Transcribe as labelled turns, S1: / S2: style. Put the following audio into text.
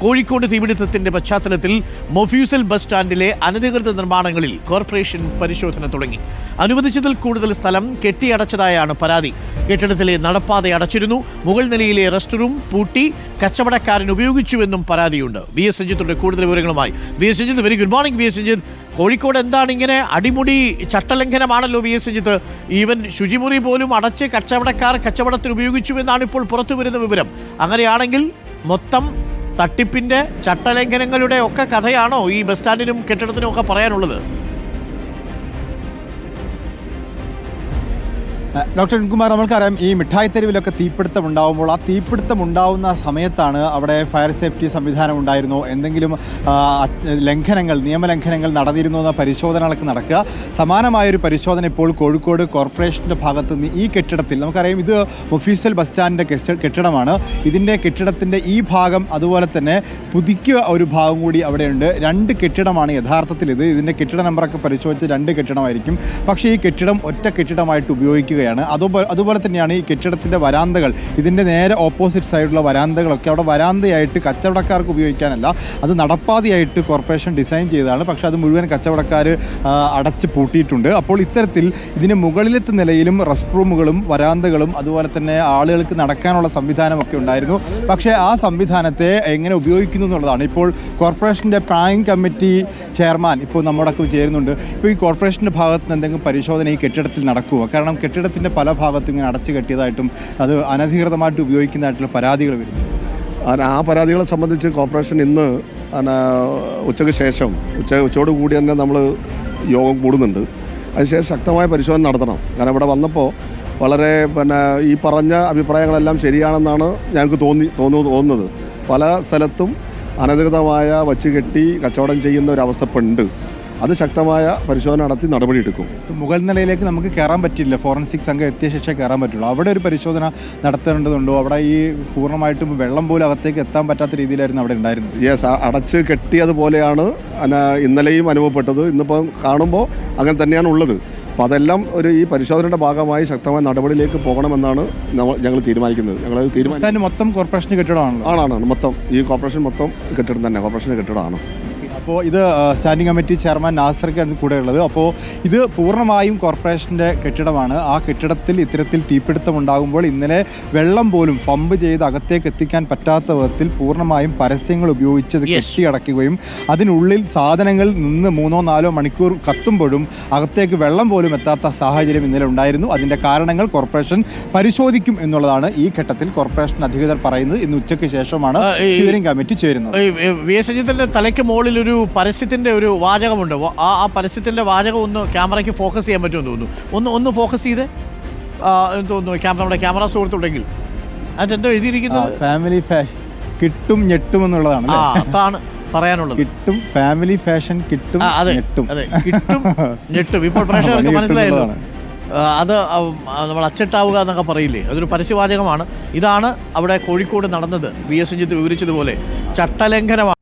S1: കോഴിക്കോട് തീപിടുത്തത്തിന്റെ പശ്ചാത്തലത്തിൽ മൊഫ്യൂസൽ ബസ് സ്റ്റാൻഡിലെ അനധികൃത നിർമ്മാണങ്ങളിൽ കോർപ്പറേഷൻ പരിശോധന തുടങ്ങി. അനുവദിച്ചതിൽ കൂടുതൽ സ്ഥലം കെട്ടിയടച്ചതായാണ് പരാതി. കെട്ടിടത്തിലെ നടപ്പാത അടച്ചിരുന്നു. മുകൾ നിലയിലെ റെസ്റ്റ് റൂം പൂട്ടി കച്ചവടക്കാരൻ ഉപയോഗിച്ചുവെന്നും പരാതിയുണ്ട്. വി എസ് രഞ്ജിത്തിന്റെ കൂടുതൽ വിവരങ്ങളുമായി. V S Ranjith very good morning V S Ranjith Kozhikode എന്താണ് ഇങ്ങനെ അടിമുടി ചട്ടലംഘനമാണല്ലോ വി എസ് രഞ്ജിത്ത് ഈവൻ ശുചിമുറി പോലും അടച്ച് കച്ചവടക്കാർ ഉപയോഗിച്ചു എന്നാണ് ഇപ്പോൾ പുറത്തു വരുന്ന വിവരം. അങ്ങനെയാണെങ്കിൽ മൊത്തം തട്ടിപ്പിന്റെ ചട്ടലംഘനങ്ങളുടെ ഒക്കെ കഥയാണോ ഈ ബസ് സ്റ്റാൻഡിനും കെട്ടിടത്തിനും ഒക്കെ പറയാനുള്ളത്?
S2: ഡോക്ടർ അനിൽകുമാർ നമ്മൾക്കറിയാം ഈ മിഠായി തെരുവിലൊക്കെ തീപിടുത്തം ഉണ്ടാകുമ്പോൾ ആ തീപിടുത്തം ഉണ്ടാവുന്ന സമയത്താണ് അവിടെ ഫയർ സേഫ്റ്റി സംവിധാനം ഉണ്ടായിരുന്നോ. എന്തെങ്കിലും ലംഘനങ്ങൾ നിയമലംഘനങ്ങൾ നടന്നിരുന്നോ എന്ന പരിശോധനകളൊക്കെ നടക്കുക. സമാനമായൊരു പരിശോധന ഇപ്പോൾ കോഴിക്കോട് കോർപ്പറേഷന്റെ ഭാഗത്ത് നിന്ന് ഈ കെട്ടിടത്തിൽ നമുക്കറിയാം ഇത് ഒഫീഷ്യൽ ബസ് സ്റ്റാൻഡിന്റെ കെട്ടിടമാണ്. ഇതിന്റെ കെട്ടിടത്തിന്റെ ഈ ഭാഗം അതുപോലെ തന്നെ പുതുക്കിയ ഒരു ഭാഗം കൂടി അവിടെയുണ്ട്. രണ്ട് കെട്ടിടമാണ് യഥാർത്ഥത്തിൽ ഇത്. ഇതിന്റെ കെട്ടിട നമ്പറൊക്കെ പരിശോധിച്ച് രണ്ട് കെട്ടിടമായിരിക്കും. പക്ഷേ ഈ കെട്ടിടം ഒറ്റ കെട്ടിടമായിട്ട് ഉപയോഗിക്കുകയാണ് അതുപോലെ അതുപോലെ തന്നെയാണ് ഈ കെട്ടിടത്തിന്റെ വരാന്തകൾ. ഇതിന്റെ നേരെ ഓപ്പോസിറ്റ് സൈഡിലുള്ള വരാന്തകളൊക്കെ അവിടെ വരാന്തയായിട്ട് കച്ചവടക്കാർക്ക് ഉപയോഗിക്കാനല്ല. അത് നടപ്പാതയായിട്ട് കോർപ്പറേഷൻ ഡിസൈൻ ചെയ്തതാണ്. പക്ഷേ അത് മുഴുവൻ കച്ചവടക്കാർ അടച്ച് പൂട്ടിയിട്ടുണ്ട്. അപ്പോൾ ഇത്തരത്തിൽ ഇതിന് മുകളിലത്തെ നിലയിലും റെസ്റ്റ് റൂമുകളും വരാന്തകളും അതുപോലെ തന്നെ ആളുകൾക്ക് നടക്കാനുള്ള സംവിധാനമൊക്കെ ഉണ്ടായിരുന്നു. പക്ഷേ ആ സംവിധാനത്തെ എങ്ങനെ ഉപയോഗിക്കുന്നു എന്നുള്ളതാണ്. ഇപ്പോൾ കോർപ്പറേഷന്റെ പ്ലാനിംഗ് കമ്മിറ്റി ചെയർമാൻ ഇപ്പോൾ നമ്മോടൊക്കെ ചേരുന്നുണ്ട്. ഇപ്പോൾ ഈ കോർപ്പറേഷന്റെ ഭാഗത്ത് നിന്ന് എന്തെങ്കിലും പരിശോധന ഈ കെട്ടിടത്തിൽ നടക്കുമോ കാരണം കെട്ടിടത്തിന്റെ പല ഭാഗത്തും ഇങ്ങനെ അടച്ചു കെട്ടിയതായിട്ടും അത് അനധികൃതമായിട്ട് ഉപയോഗിക്കുന്നതായിട്ടുള്ള പരാതികൾ വരുന്നു
S3: ആ പരാതികളെ സംബന്ധിച്ച് കോർപ്പറേഷൻ ഇന്ന് ഉച്ചയ്ക്ക് ശേഷം ഉച്ച ഉച്ചയോട് കൂടി തന്നെ നമ്മൾ യോഗം കൂടുന്നുണ്ട്. അതിനുശേഷം ശക്തമായ പരിശോധന നടത്തണം. കാരണം ഇവിടെ വന്നപ്പോൾ വളരെ പിന്നെ ഈ പറഞ്ഞ അഭിപ്രായങ്ങളെല്ലാം ശരിയാണെന്നാണ് ഞങ്ങൾക്ക് തോന്നു തോന്നുന്നത്. പല സ്ഥലത്തും അനധികൃതമായ വച്ചുകെട്ടി കച്ചവടം ചെയ്യുന്ന ഒരു അവസ്ഥപ്പുണ്ട്. അത് ശക്തമായ പരിശോധന നടത്തി നടപടിയെടുക്കും.
S2: മുഗൾ നിലയിലേക്ക് നമുക്ക് കയറാൻ പറ്റില്ല. ഫോറൻസിക് സംഘം എത്തിയ ശേഷം കയറാൻ പറ്റുള്ളൂ. അവിടെ ഒരു പരിശോധന നടത്തേണ്ടതുണ്ടോ? അവിടെ ഈ പൂർണമായിട്ടും വെള്ളം പോലും അകത്തേക്ക് എത്താൻ പറ്റാത്ത രീതിയിലായിരുന്നു അവിടെ ഉണ്ടായിരുന്നത്.
S3: യെസ് അടച്ച് കെട്ടിയതുപോലെയാണ് ഇന്നലെയും അനുഭവപ്പെട്ടത്. ഇന്നിപ്പോൾ കാണുമ്പോൾ അങ്ങനെ തന്നെയാണ് ഉള്ളത്. അപ്പോൾ അതെല്ലാം ഒരു ഈ പരിശോധനയുടെ ഭാഗമായി ശക്തമായ നടപടിയിലേക്ക് പോകണമെന്നാണ് നമ്മൾ ഞങ്ങൾ തീരുമാനിക്കുന്നത്. ഞങ്ങൾ തീരുമാനിച്ചു
S2: ബസ് മൊത്തം കോർപ്പറേഷൻ കെട്ടിടമാണ്
S3: ആണാണ് മൊത്തം. ഈ കോർപ്പറേഷൻ മൊത്തം കെട്ടിടം തന്നെ കോർപ്പറേഷൻ കെട്ടിടമാണ്.
S2: അപ്പോൾ ഇത് സ്റ്റാൻഡിംഗ് കമ്മിറ്റി ചെയർമാൻ നാസർക്കാണ് കൂടെ ഉള്ളത്. അപ്പോൾ ഇത് പൂർണമായും കോർപ്പറേഷന്റെ കെട്ടിടമാണ്. ആ കെട്ടിടത്തിൽ ഇത്തരത്തിൽ തീപിടുത്തം ഉണ്ടാകുമ്പോൾ ഇന്നലെ വെള്ളം പോലും പമ്പ് ചെയ്ത് അകത്തേക്ക് എത്തിക്കാൻ പറ്റാത്ത വിധത്തിൽ പൂർണമായും പരസ്യങ്ങൾ ഉപയോഗിച്ച് അത്. കെട്ടിയടക്കുകയും അതിനുള്ളിൽ സാധനങ്ങൾ നിന്ന് മൂന്നോ നാലോ മണിക്കൂർ കത്തുമ്പോഴും അകത്തേക്ക് വെള്ളം പോലും എത്താത്ത സാഹചര്യം ഇന്നലെ ഉണ്ടായിരുന്നു. അതിന്റെ കാരണങ്ങൾ കോർപ്പറേഷൻ പരിശോധിക്കും എന്നുള്ളതാണ് ഈ ഘട്ടത്തിൽ കോർപ്പറേഷൻ അധികൃതർ പറയുന്നത്. ഇന്ന് ഉച്ചയ്ക്ക് ശേഷമാണ് സ്റ്റിയറിംഗ് കമ്മിറ്റി ചേരുന്നത്.
S1: വി എസ് രഞ്ജിത്തിന്റെ തലയ്ക്ക് മുകളിൽ ഒരു പരസ്യത്തിന്റെ ഒരു വാചകമുണ്ട്. ആ ആ പരസ്യത്തിന്റെ വാചകം ഒന്ന് ക്യാമറയ്ക്ക് ഫോക്കസ് ചെയ്യാൻ പറ്റുമെന്ന് തോന്നുന്നു. ഒന്ന് ഒന്ന് ഫോക്കസ് ചെയ്ത് എന്ന് തോന്നുന്നു ക്യാമറ നമ്മുടെ ക്യാമറ സുഹൃത്തുണ്ടെങ്കിൽ. അതെന്തോ എഴുതിയിരിക്കുന്നത്?
S2: ഫാമിലി ഫാഷൻ കിട്ടും ഞെട്ടും എന്നുള്ളതാണ്?
S1: അതാണ് പറയാനുള്ളത്.
S2: കിട്ടും ഫാമിലി ഫാഷൻ കിട്ടും
S1: അതെ അതെ കിട്ടും ഞെട്ടും. ഇപ്പോൾ പ്രേക്ഷകർക്ക് മനസ്സിലായല്ലോ. അത് നമ്മൾ അച്ചട്ടാവുക എന്നൊക്കെ പറയില്ലേ? അതൊരു പരസ്യവാചകമാണ് ഇതാണ് അവിടെ കോഴിക്കോട് നടന്നത്. വി എസ് രഞ്ജിത്ത് വിവരിച്ചതുപോലെ. ചട്ടലംഘനമാണ്.